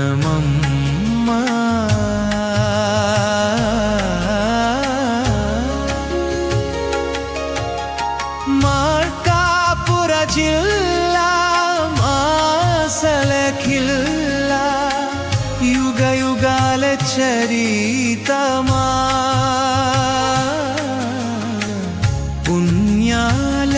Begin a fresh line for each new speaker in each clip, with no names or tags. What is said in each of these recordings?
മനമമ്മ മാർക്കാപുര ജില്ല മാസലഖില്ല യുഗയുഗാല ചരിതമാ. പുണ്യാല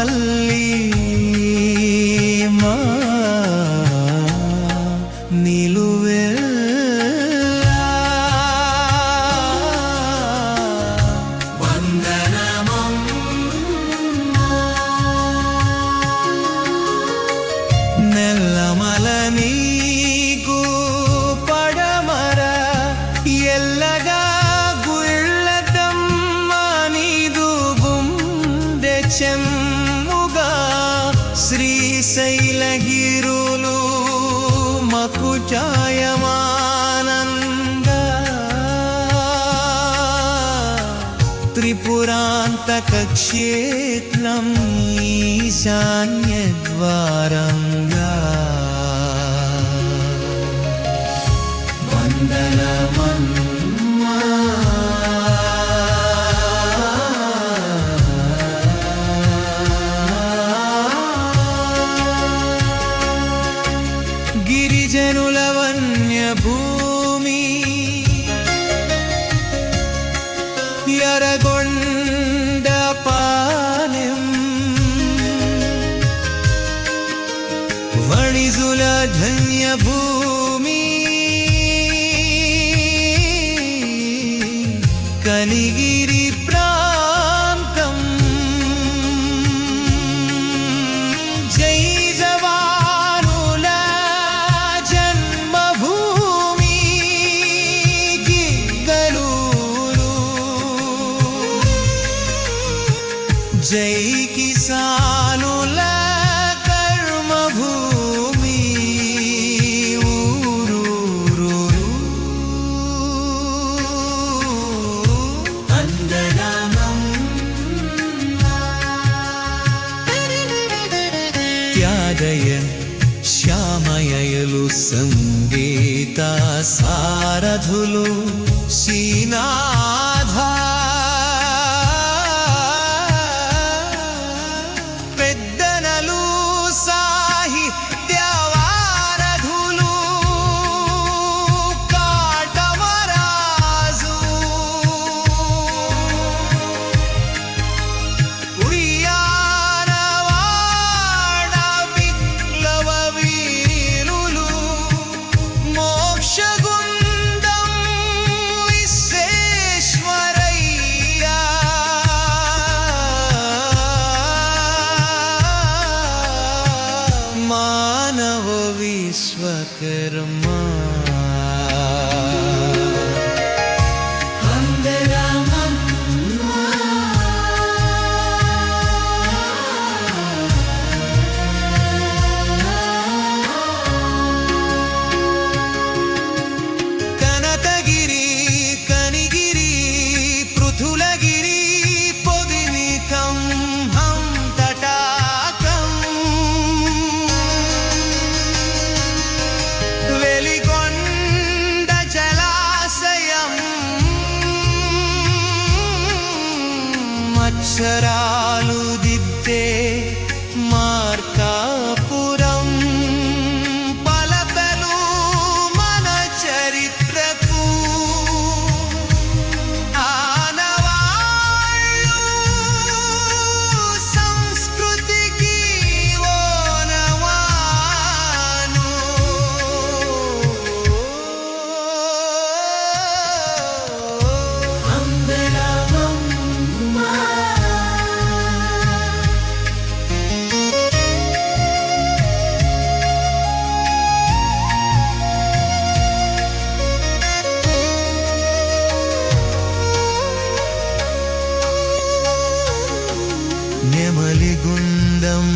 తల్లి మా నిలువెల్లా. నెల్లమల నీకు పడమర ఎల్లగా గుళ్ళతమ్మ నీదు గుండె శ్రీశైలగిరులు మకుచాయమానంగా త్రిపురాంతక క్షేత్రం ఈశాన్యద్వారంగా వందనమ గిరిజనుల వన్యభూమి ఎరగొండ పాలెం వణిజుల ధన్యభూమి జై కిసానుల కర్మభూమి ఊరూరు. త్యాగయ శ్యామయలు సంగీత Aşkım será निर्मलिकुन्दं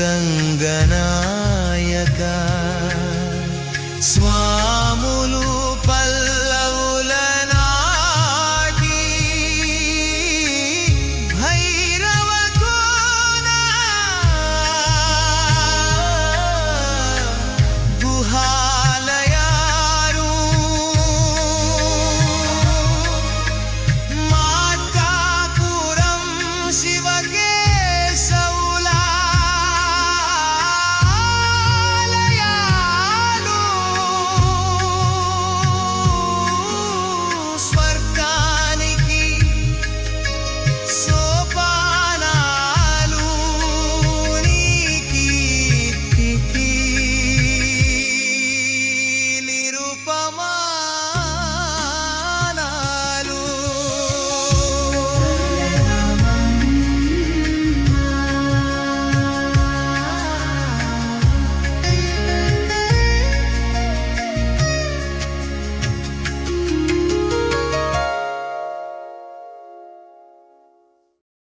रङ्गनायक। स्वा